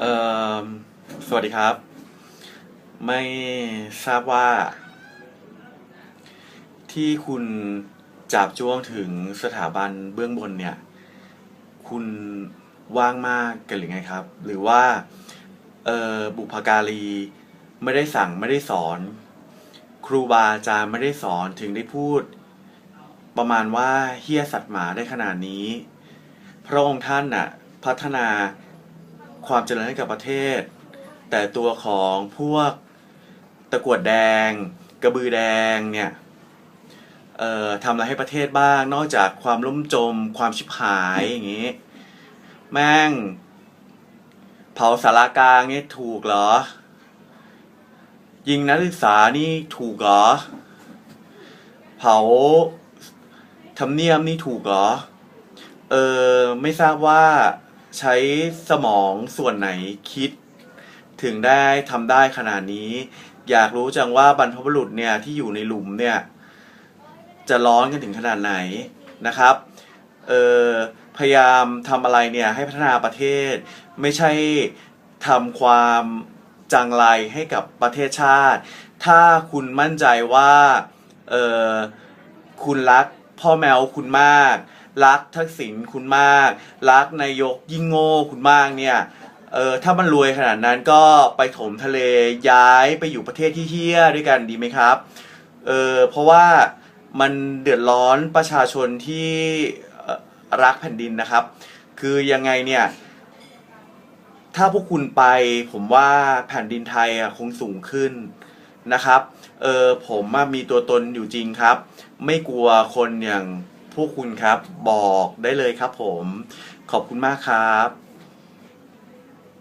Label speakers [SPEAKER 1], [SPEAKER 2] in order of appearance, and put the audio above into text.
[SPEAKER 1] เอ่อสวัสดีครับ ไม่ทราบว่า ที่คุณจับจ้วงถึงสถาบันเบื้องบนเนี่ย คุณว่างมากกันหรือไงครับ หรือว่าเอ่อบุพการีไม่ได้สั่งไม่ได้สอน ครูบาอาจารย์ไม่ได้สอนถึงได้พูด ประมาณว่าเฮี้ยสัตว์หมาได้ขนาดนี้ พระองค์ท่านน่ะ พัฒนา ความเจริญให้กับประเทศ แต่ตัวของพวกตะกรวดแดง กระบือแดงเนี่ยทำอะไรให้ประเทศบ้าง นอกจากความล่มจม ความชิบหายอย่างงี้ แม่ง เผาสารากลางนี่ถูกเหรอ ยิงนักศึกษานี่ถูกเหรอ เผาทำเนียมนี่ถูกเหรอ เออไม่ทราบว่า ใช้สมองส่วนไหนคิด ถึงได้ทำได้ขนาดนี้ อยากรู้จังว่าบรรพบุรุษเนี่ยที่อยู่ในหลุมเนี่ยจะร้อนกันถึงขนาดไหนนะครับเออพยายามทำอะไรเนี่ยให้พัฒนาประเทศ ไม่ใช่ทำความจังไรให้กับประเทศชาติ ถ้าคุณมั่นใจว่าเออคุณรักพ่อแมวคุณมาก รักทักษิณคุณมาก รักนายกยิ่งโง่คุณมากเนี่ยเออถ้ามันรวยขนาดนั้นก็ไปถมทะเลย้ายไปอยู่ประเทศที่เฮี้ยด้วยกันดีไหมครับเออเพราะว่ามันเดือดร้อนประชาชนที่รักแผ่นดินนะครับ คือยังไงเนี่ย ถ้าพวกคุณไปผมว่าแผ่นดินไทยอะคงสูงขึ้นนะครับเออผมมีตัวตนอยู่จริงครับ ไม่กลัวคนอย่าง พวกคุณครับ บอกได้เลยครับผม ขอบคุณมากครับ